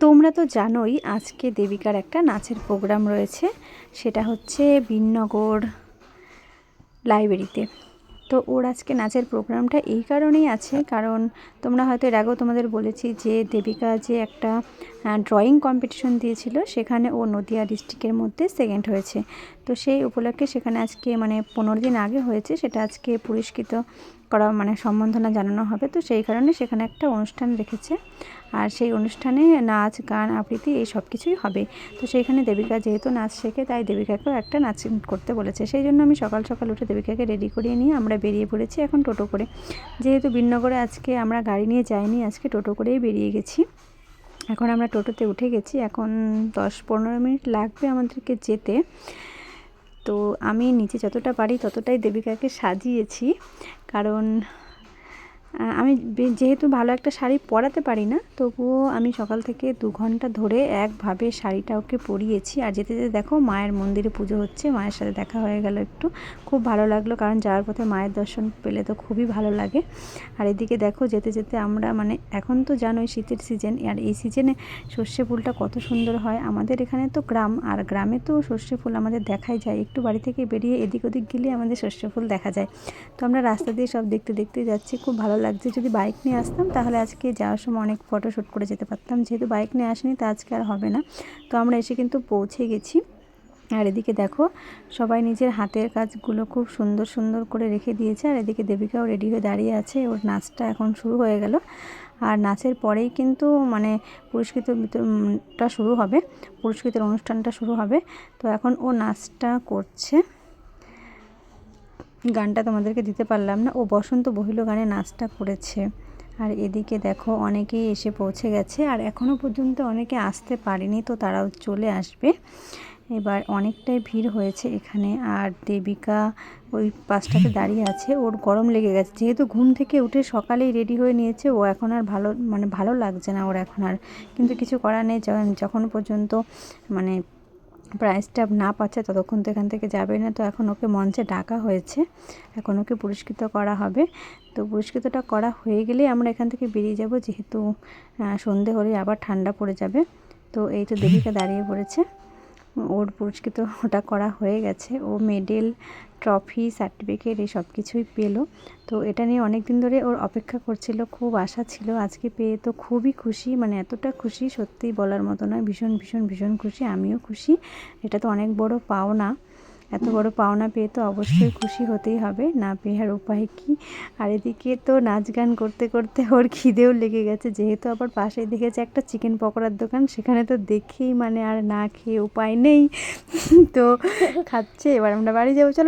তোমরা তো জানোই আজকে দেবিকার একটা নাচের প্রোগ্রাম রয়েছে, সেটা হচ্ছে বিননগর লাইব্রেরিতে। তো ওর আজকে নাচের প্রোগ্রামটা এই কারণেই আছে, কারণ তোমরা হয়তো এর আগেও তোমাদের বলেছি যে দেবিকা যে একটা ড্রয়িং কম্পিটিশন দিয়েছিল। সেখানে ও নদিয়া ডিস্ট্রিক্টের মধ্যে সেকেন্ড হয়েছে। তো সেই উপলক্ষে সেখানে আজকে মানে পনেরো দিন আগে হয়েছে। সেটা আজকে পুরস্কৃত করা মানে সম্বন্ধনা জানানো হবে। তো সেই কারণে সেখানে একটা অনুষ্ঠান রেখেছে। আর সেই অনুষ্ঠানে নাচ, গান, আবৃত্তি এই সব কিছুই হবে। তো সেইখানে দেবিকা যেহেতু নাচ শেখে, তাই দেবিকাকেও একটা নাচ করতে বলেছে। সেই জন্য আমি সকাল সকাল উঠে দেবিকাকে রেডি করিয়ে নিয়ে আমরা বেরিয়ে পড়েছি এখন টোটো করে। যেহেতু বিনগরে আজকে আমরা গাড়ি নিয়ে যাইনি, আজকে টোটো করেই বেরিয়ে গেছি। এখন আমরা টোটোতে উঠে গেছি, এখন দশ পনেরো মিনিট লাগবে আমাদেরকে যেতে। তো আমি নিচে যতটা পারি ততটাই দেবিকাকে সাজিয়েছি, কারণ আমি যেহেতু ভালো একটা শাড়ি পরাতে পারি না, তবুও আমি সকাল থেকে দু ঘণ্টা ধরে একভাবে শাড়িটা ওকে পরিয়েছি। আর যেতে যেতে দেখো মায়ের মন্দিরে পুজো হচ্ছে, মায়ের সাথে দেখা হয়ে গেল একটু। খুব ভালো লাগল, কারণ যাওয়ার পথে মায়ের দর্শন পেলে তো খুবই ভালো লাগে। আর এদিকে দেখো যেতে যেতে আমরা মানে এখন তো জানোই শীতের সিজন আর এই সিজনে সর্ষে ফুলটা কত সুন্দর হয়। আমাদের এখানে তো গ্রাম, আর গ্রামে তো সর্ষে ফুল আমাদের দেখাই যায়। একটু বাড়ি থেকে বেরিয়ে এদিক ওদিক গেলে আমাদের সর্ষে ফুল দেখা যায়। তো আমরা রাস্তা দিয়ে সব দেখতে দেখতে যাচ্ছি, খুব ভালো লাগছে যদি বাইক নিয়ে আসতাম, তাহলে আজকে যাওয়ার সময় অনেক ফটো শ্যুট করে যেতে পারতাম। যেহেতু বাইক নিয়ে আসেনি, তা আজকে আর হবে না। তো আমরা এসে কিন্তু পৌঁছে গেছি। আর এদিকে দেখো, সবাই নিজের হাতের কাজগুলো খুব সুন্দর সুন্দর করে রেখে দিয়েছে। আর এদিকে দেবিকাও রেডি হয়ে দাঁড়িয়ে আছে। ওর নাচটা এখন শুরু হয়ে গেল। আর নাচের পরেই কিন্তু মানে পুরস্কৃত বিতরণটা শুরু হবে। পুরস্কৃতের অনুষ্ঠানটা শুরু হবে। তো এখন ও নাচটা করছে। গানটা তোমাদেরকে দিতে পারলাম না। ও বসন্ত বহিল গানে নাচটা করেছে। আর এদিকে দেখো অনেকেই এসে পৌঁছে গেছে আর এখনও পর্যন্ত অনেকে আসতে পারেনি, তো তারাও চলে আসবে। এবার অনেকটাই ভিড় হয়েছে এখানে আর দেবিকা ওই পাশটাতে দাঁড়িয়ে আছে। ওর গরম লেগে গেছে। যেহেতু ঘুম থেকে উঠে সকালেই রেডি হয়ে নিয়েছে, ও এখন আর ভালো মানে ভালো লাগছে না ওর এখন আর। কিন্তু কিছু করার নেই। যখন পর্যন্ত মানে প্রাইজটা না পাচ্ছে ততক্ষণ তো এখান থেকে যাবে না। তো এখন ওকে মঞ্চে ডাকা হয়েছে। এখন ওকে পুরস্কৃত করা হবে। তো পুরস্কৃতটা করা হয়ে গেলে আমরা এখান থেকে বেরিয়ে যাব যেহেতু সন্ধে হলে আবার ঠান্ডা পড়ে যাবে। তো এই তো দেবিকা দাঁড়িয়ে পড়েছে। ওর পুরস্কৃত ওটা করা হয়ে গেছে। ও মেডেল, ট্রফি, সার্টিফিকেট এই সব কিছুই পেল। তো এটা নিয়ে অনেক দিন ধরে ওর অপেক্ষা করছিল, খুব আশা ছিল, আজকে পেয়ে তো খুবই খুশি। মানে এতটা খুশি সত্যিই বলার মতো নয়, ভীষণ ভীষণ ভীষণ খুশি, আমিও খুশি। এটা তো অনেক বড় পাওনা। এত বড় পাওনা পেয়ে তো অবশ্যই খুশি হতেই হবে। না পেয়ে আর উপায় কী? আর এদিকে তো নাচ গান করতে করতে ওর খিদেও লেগে গেছে। যেহেতু আবার পাশে দেখেছে একটা চিকেন পকোড়ার দোকান, সেখানে তো দেখেই মানে আর না খেয়ে উপায় নেই। তো খাচ্ছে, এবার আমরা বাড়ি যাব। চলো